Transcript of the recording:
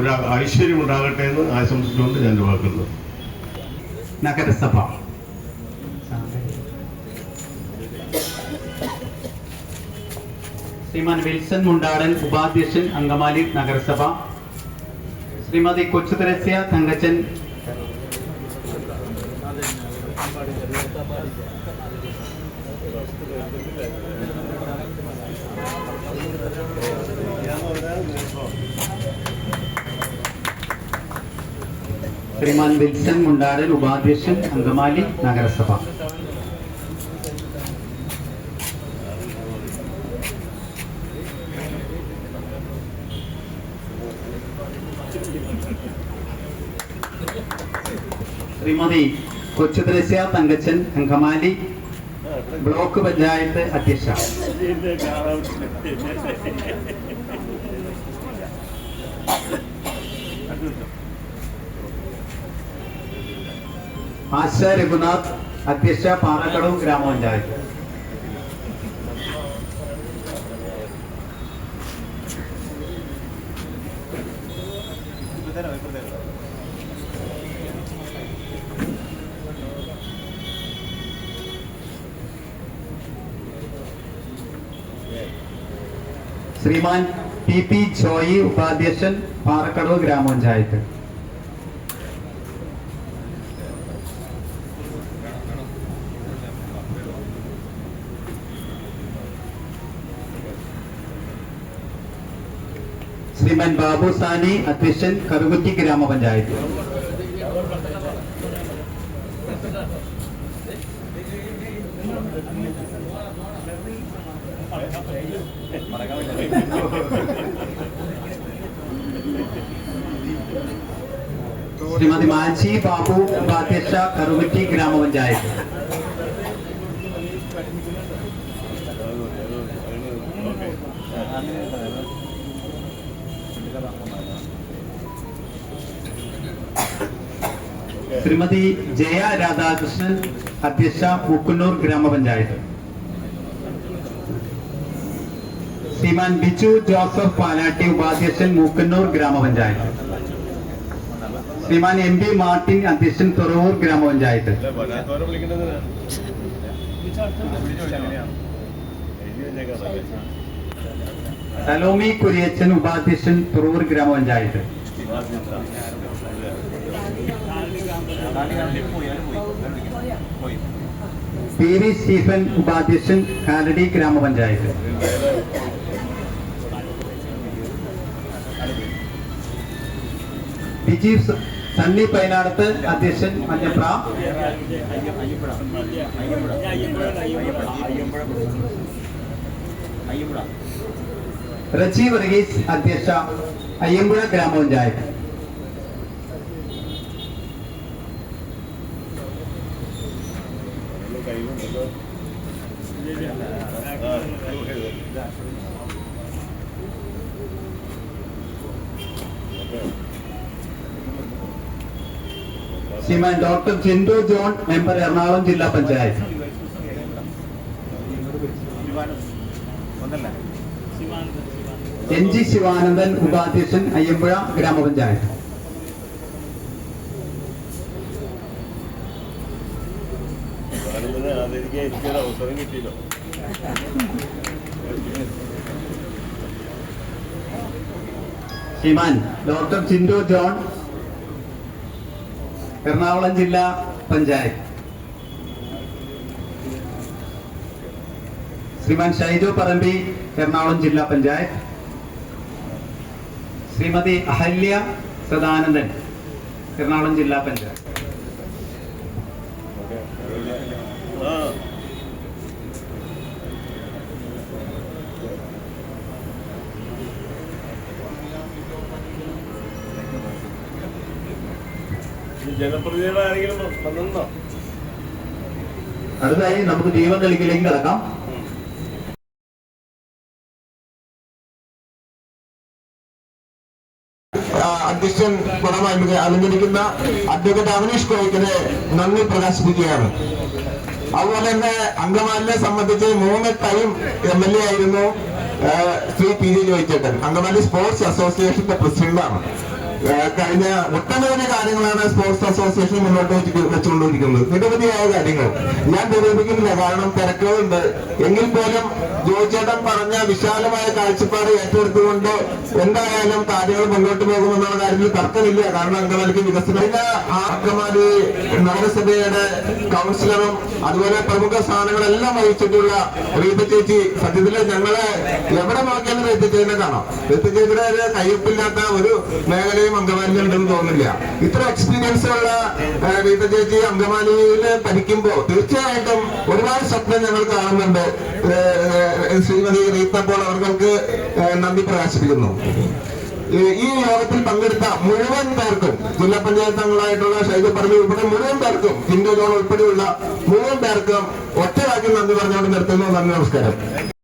ഒരു ഐശ്വര്യം ഉണ്ടാകട്ടെ എന്ന് ആശംസിച്ചുകൊണ്ട് ഞാൻ വാക്കുന്നു നഗരസഭ. ശ്രീമാൻ വിൽസൺ മുണ്ടാടൻ ഉപാധ്യക്ഷൻ അങ്കമാലി നഗരസഭ. ശ്രീമതി കൊച്ചുതരസ്യ തങ്കച്ചൻ. ശ്രീമാൻ വിൽസൺ മുണ്ടാരൻ ഉപാധ്യക്ഷൻ അങ്കമാലി നഗരസഭ. ശ്രീമതി കൊച്ചുദ്രശ്യ തങ്കച്ചൻ അങ്കമാലി ബ്ലോക്ക് പഞ്ചായത്ത് അധ്യക്ഷ. ആശ രഘുനാഥ് അധ്യക്ഷ പാറക്കടവ് ഗ്രാമപഞ്ചായത്ത്. ശ്രീമാൻ പി പി ജോയി ഉപാധ്യക്ഷൻ പാറക്കടവ് ഗ്രാമപഞ്ചായത്ത്. ശ്രീമാൻ ബാബു സാനി അധ്യക്ഷൻ കറുകുറ്റി ഗ്രാമപഞ്ചായത്ത്. ശ്രീമതി മാച്ചി ബാബു ഉപാധ്യക്ഷ കറുകുറ്റി ഗ്രാമപഞ്ചായത്ത്. ശ്രീമതി ജയ രാധാകൃഷ്ണൻ അധ്യക്ഷ പൂക്കുന്നൂർ ഗ്രാമപഞ്ചായത്ത്. ശ്രീമാൻ ബിജു ജോസഫ് പാലാട്ടി ഉപാധ്യക്ഷൻ മൂക്കന്നൂർ ഗ്രാമപഞ്ചായത്ത്. ശ്രീമാൻ എം പി മാർട്ടിൻ അധ്യക്ഷൻ തുറവൂർ ഗ്രാമപഞ്ചായത്ത്. സലോമി കുര്യച്ചൻ ഉപാധ്യക്ഷൻ തുറവൂർ ഗ്രാമപഞ്ചായത്ത്. പി വി സ്റ്റീഫൻ ഉപാധ്യക്ഷൻ കാലടി ഗ്രാമപഞ്ചായത്ത്. ബിജി സണ്ണി പൈനാടത്ത് അധ്യക്ഷൻ മഞ്ഞപ്ര. റജി വർഗീസ് അധ്യക്ഷ അയ്യമ്പുഴ ഗ്രാമപഞ്ചായത്ത്. Shriman doctor Jindo John member Ernakulam ജില്ലാ പഞ്ചായത്ത്. എൻ ജി ശിവാനന്ദൻ ഉപാധ്യക്ഷൻ അയ്യമ്പുഴ ഗ്രാമപഞ്ചായത്ത്. ആദരിക്കാൻ അവസരം കിട്ടിയല്ലോ. ശ്രീമാൻ ഡോക്ടർ ജിൻഡോ ജോൺ എറണാകുളം ജില്ലാ പഞ്ചായത്ത്. ശ്രീമാൻ ഷൈജു പറമ്പി എറണാകുളം ജില്ലാ പഞ്ചായത്ത്. ശ്രീമതി അഹല്യ സദാനന്ദൻ എറണാകുളം ജില്ലാ പഞ്ചായത്ത്. ജനപ്രതിനിധികളാരെങ്കിലും അടുത്തായി നമുക്ക് ജീവൻ നൽകിയിലേക്ക് കിടക്കാം. അധ്യക്ഷൻ പദമായി അലങ്കരിക്കുന്ന അഡ്വക്കേറ്റ് അവനീഷ് കോയിക്കിന് നന്ദി പ്രകാശിപ്പിക്കുകയാണ്. അതുപോലെ തന്നെ അങ്കമാലിനെ സംബന്ധിച്ച് മൂന്ന് ടൈം എം എൽ എ ആയിരുന്നു ശ്രീ പി ജെ ജോയിച്ചേട്ടൻ. അങ്കമാലി സ്പോർട്സ് അസോസിയേഷന്റെ പ്രസിഡന്റാണ്. കഴിഞ്ഞ ഒട്ടനവധി കാര്യങ്ങളാണ് സ്പോർട്സ് അസോസിയേഷൻ മുന്നോട്ട് വെച്ച് വെച്ചുകൊണ്ടിരിക്കുന്നത്. നിരവധിയായ കാര്യങ്ങൾ. ഞാൻ നിരൂപിക്കുന്നില്ല കാരണം തിരക്കുകളുണ്ട്. എങ്കിൽ പോലും ജോയിച്ചേട്ടൻ പറഞ്ഞ വിശാലമായ കാഴ്ചപ്പാട് ഏറ്റെടുത്തുകൊണ്ട് എന്തായാലും കാര്യങ്ങൾ മുന്നോട്ട് പോകുമെന്നുള്ള കാര്യത്തിൽ തർക്കമില്ല. കാരണം അങ്കമാലിക്ക് വികസനം അങ്കമാലി നഗരസഭയുടെ കൗൺസിലറും അതുപോലെ പ്രമുഖ സ്ഥാനങ്ങളെല്ലാം വഹിച്ചിട്ടുള്ള റീത ചേച്ചി സത്യത്തിൽ ഞങ്ങളെ എവിടെ നോക്കിയാലും റീത്ത ചേച്ചിനെ കാണാം. റീത്ത ചേച്ചിയുടെ കയ്യൊപ്പില്ലാത്ത ഒരു മേഖലയും അങ്കമാലിയിൽ ഉണ്ടെന്ന് തോന്നുന്നില്ല. ഇത്ര എക്സ്പീരിയൻസ് ഉള്ള റീത്ത ചേച്ചി അങ്കമാലിയിൽ പഠിക്കുമ്പോൾ തീർച്ചയായിട്ടും ഒരുപാട് സ്വപ്നം ഞങ്ങൾ കാണുന്നുണ്ട്. ശ്രീമതി റീത്ത പോൾ അവർക്ക് നന്ദി പ്രകാശിപ്പിക്കുന്നു. ഈ- ഈ യോഗത്തിൽ പങ്കെടുത്ത മുഴുവൻ പേർക്കും ജില്ലാ പഞ്ചായത്ത് അംഗങ്ങളായിട്ടുള്ള ഷൈജ പറഞ്ഞു ഉൾപ്പെടെ മുഴുവൻ പേർക്കും ഹിന്ദു ജോൺ ഉൾപ്പെടെയുള്ള മുഴുവൻ പേർക്കും ഒറ്റവാക്കി നന്ദി പറഞ്ഞുകൊണ്ട് നിർത്തുന്നു. നന്ദി നമസ്കാരം.